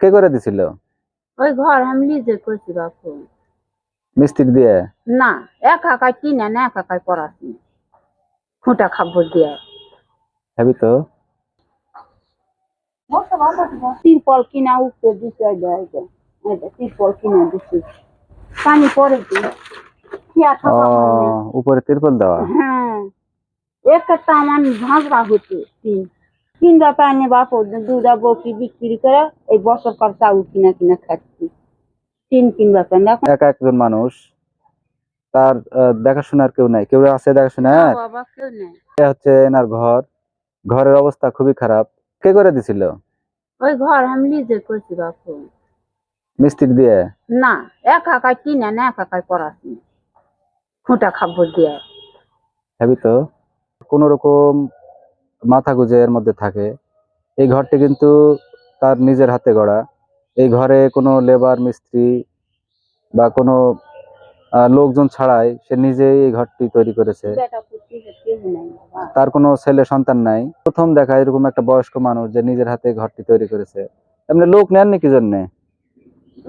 কে করে দিছিল? ওই ঘর আমি লিজে করছি বাপু। মিস্ত্রি দিয়ে? না এক একাই কিনে না এক একাই পড়াশি খুঁটা খাবার দিয়ে। ভাবি তো? তিরপল কিনা উপরে দিতে দেয় তিরপল কিনা দিচ্ছি পানি পরে হয়। উপরে তিরপল দেওয়া? হ্যাঁ। একটা আমার ঝাঁঝরা হচ্ছে তিন। কিনবা পাইনি বাপ দুধা বকি বিক্রি করে এই বছর কর চাউল কিনা কিনা খাচ্ছি। তিন কিনবা এখন একা একজন মানুষ তার দেখাশোনার কেউ নাই। কেউ আছে দেখাশোনার? হচ্ছে এনার ঘর। ঘরের অবস্থা খুবই খারাপ। কে করে দিছিল? ওই ঘর আমি নিজে করছি বাপু। মিস্ত্রি দিয়ে? না এক একাই কিনে না এক একাই পড়াশি খুঁটা খাবার দিয়ে। ভাবি তো। কোন রকম মাথা গুজে এর মধ্যে থাকে। এই ঘরটি কিন্তু তার নিজের হাতে গড়া। এই ঘরে কোনো লেবার মিস্ত্রি বা কোনো লোকজন ছাড়াই সে নিজেই এই ঘরটি তৈরি করেছে। তার কোনো ছেলে সন্তান নাই। প্রথম দেখা এরকম একটা বয়স্ক মানুষ যে নিজের হাতে ঘরটি তৈরি করেছে। এমনি লোক নেননি কি জন্যে?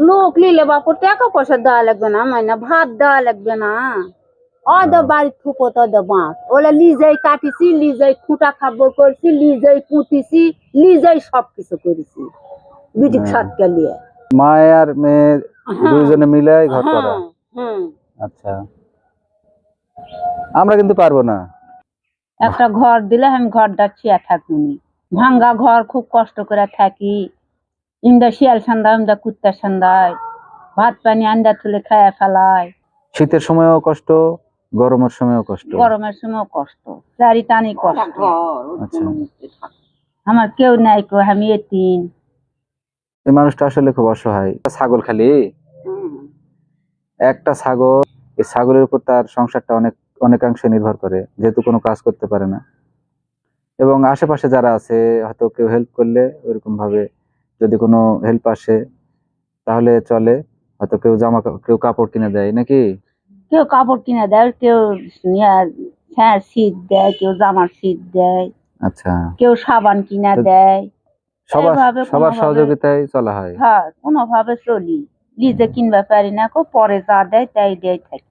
লোক নিলে বাপু টাকা পয়সা দেওয়া লাগবে না, মাইনা ভাত দেওয়া লাগবে না। অদ বাড়ি থুপো তদ বাঁশ ওলা লিজাই কাটিছি লিজাই খুঁটা খাব করছি লিজাই পুঁতিছি লিজাই সব কিছু করেছি। বিদিক হ্যাঁ। সাতকে লিয়ে। মায় আর মেয়ে দুইজনে মিলে এই ঘর করা। হ্যাঁ, হুম। আচ্ছা। আমরা কিন্তু পারব না। একটা ঘর দিলে আমি ঘরটা ছিয়া থাকুনি ভাঙ্গা ঘর খুব কষ্ট করে থাকি। ইন্দা শিয়াল সন্ধ্যা ইন্দা কুত্তা সন্ধ্যায় ভাত পানি আন্দা তুলে খায়া ফেলায় শীতের সময়ও কষ্ট। গরমের সময়ও কষ্ট। গরমের সময় কষ্ট। চারি টানি কষ্ট। আচ্ছা। আমার কেউ নাই কো আমি এতিম। এই মানুষটা আসলে খুব অসহায়। ছাগল খালি। একটা ছাগল এই ছাগলের উপর তার সংসারটা অনেক অনেকাংশে নির্ভর করে যেহেতু কোনো কাজ করতে পারে না। এবং আশেপাশে যারা আছে হয়তো কেউ হেল্প করলে ওইরকম ভাবে যদি কোনো হেল্প আসে তাহলে চলে। হয়তো কেউ জামা কেউ কাপড় কিনে দেয় নাকি? কেউ কাপড় কিনে দেয় কেউ হ্যাঁ শীত দেয় কেউ জামার শীত দেয় আচ্ছা। কেউ সাবান কিনা দেয়। সবার সহযোগিতায় চলা হয়। হ্যাঁ কোনোভাবে চলি। নিজে কিনবা পারি না কো পরে যা দেয় তাই দেয় থাকি।